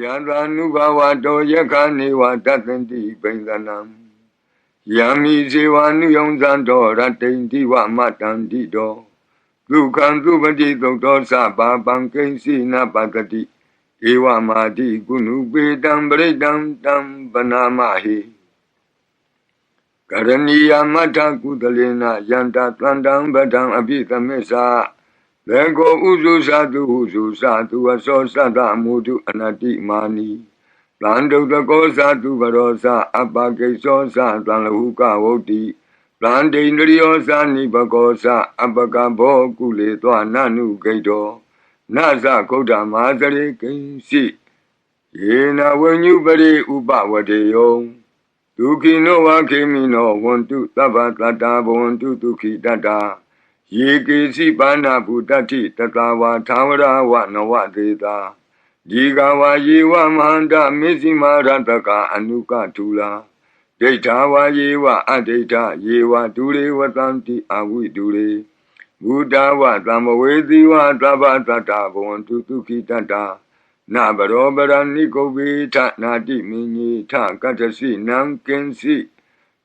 ယန္တာနုဘဝတောယက္ခနေဝတတ္တန္တိပိန္ဒနံယံမိဇေဝနုယုံဇံတော်ရတ္တိန္တိဝမတန္တိတောဒုက္ခံသူပတိသုတ်တော်သဘာပံကိဉ္စီနပတတိဧဝမာတိကုဏုပေတံပရိတံတံပနာမဟိကရဏီယမတ္ထကုသလေနယန္တာတန္တံဗဒံအပိသမစ္ဆာ ဘေကောဥစုသတုဟုစုသတုအသောသတ္တမုတုအနတိမာနီတန္တုတကောသတုဘရောသအပကိသောသတံလဟုကဝုတ်တိတန္တိန္ဒရိယောသနိဘကောသအပကဘောကုလေသောနနုဂိတောနသကုဋ္ဌမာသရေကိဉ္စီယေနဝဉ္ညုပရိဥပဝတေယောဒုခိနောဝခေမိနောဝန္တုသဗ္ဗတတ္တာဘဝန္တုဒုခိတတ္တာ ယေကေစီပါဏဗုတ္တိတတဝါသာဝရဝနဝသေတာဒီကဝါယေဝမဟန္တမေဇိမာရတကအနုကထူလာဒိဋ္ဌာဝါယေဝအဒိဋ္ဌယေဝဒူရေဝတံတိအဝိဒူရေဘုဒ္ဓဝသံမဝေသီဝသဗ္ဗတတ္တဘဝန္တုဒုခိတတ္တာနဘရောပရဏိကုဗေထနာတိမင်းကြီးထကတ္တစီနံကင်စီ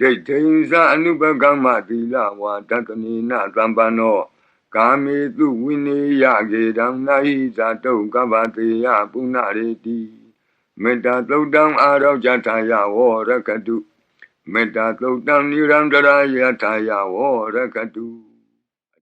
ဒိဋ္ဌိသအနုပကမ္မသီလဝါတတနိနသံပန္နောကာမေတုဝိနေယကေတံနာဟိဇာတုကဗ္ဗတေယပုဏ္ဏရေတိမေတ္တာသုတ်တံအာရောဇထာယဝရကတုမေတ္တာသုတ်တံနိရန္တရာယထာယဝရကတု